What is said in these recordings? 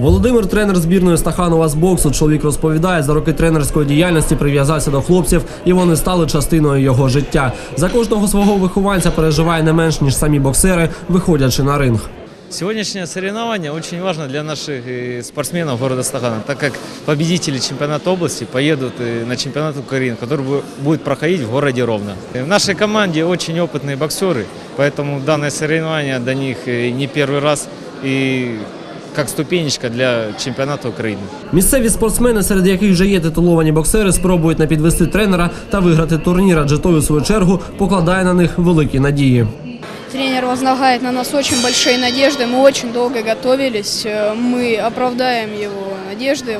Володимир, тренер збірної Стаханова з боксу. Чоловік розповідає, за роки тренерської діяльності прив'язався до хлопців, і вони стали частиною його життя. За кожного свого вихованця переживає не менш ніж самі боксери, виходячи на ринг. Сегодняшнее соревнование очень важно для наших э, спортсменов города Стахана, так как победители чемпионата области поедут э, на чемпионат Украины, который бу- будет проходить в городе Ровно. В нашей команде очень опытные боксеры, поэтому данное соревнование до них э, не первый раз и как ступенечка для чемпионата Украины. Місцеві спортсмени, серед яких вже є титуловані боксери, спробують не підвести тренера та виграти турнір, адже той у свою чергу покладає на них великі надії. Тренер возлагает на нас очень большие надежды. Мы очень долго готовились. Э, Мы оправдаем его надежды.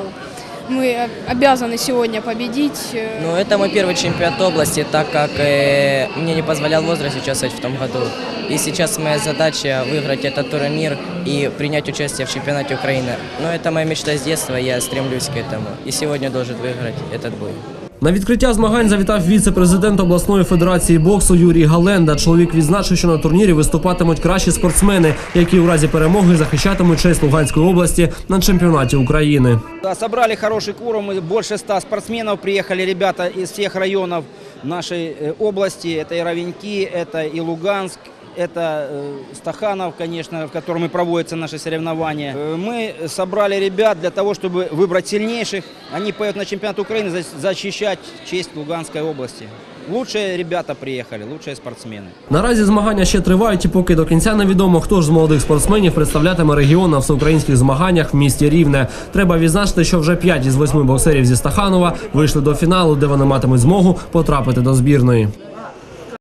Мы обязаны сегодня победить. Э, Ну, это мой первый чемпионат области, так как э, мне не позволял возраст участвовать в том году. И сейчас моя задача выиграть этот турнир и принять участие в чемпионате Украины. Но это моя мечта с детства, я стремлюсь к этому. И сегодня должен выиграть этот бой. На відкриття змагань завітав віце-президент обласної федерації боксу Юрій Галенда. Чоловік відзначив, що на турнірі виступатимуть кращі спортсмени, які у разі перемоги захищатимуть честь Луганської області на чемпіонаті України. Да, собрали хороший кворум, и больше ста спортсменов приехали ребята из всех районов нашей э, области. Это и Ровеньки, это и Луганск, это э, Стаханов, конечно, в котором и проводятся наши соревнования. Э, Мы собрали ребят для того, чтобы выбрать сильнейших. Они поедут на чемпионат Украины за- защищать честь Луганской области. Лучшие ребята приехали, лучшие спортсмены. Наразі змагання ще тривають, і поки до кінця невідомо, хто ж з молодих спортсменів представлятиме регіон на всеукраїнських змаганнях в місті Рівне. Треба відзначити, що вже 5 із 8 боксерів зі Стаханова вийшли до фіналу, де вони матимуть змогу потрапити до збірної.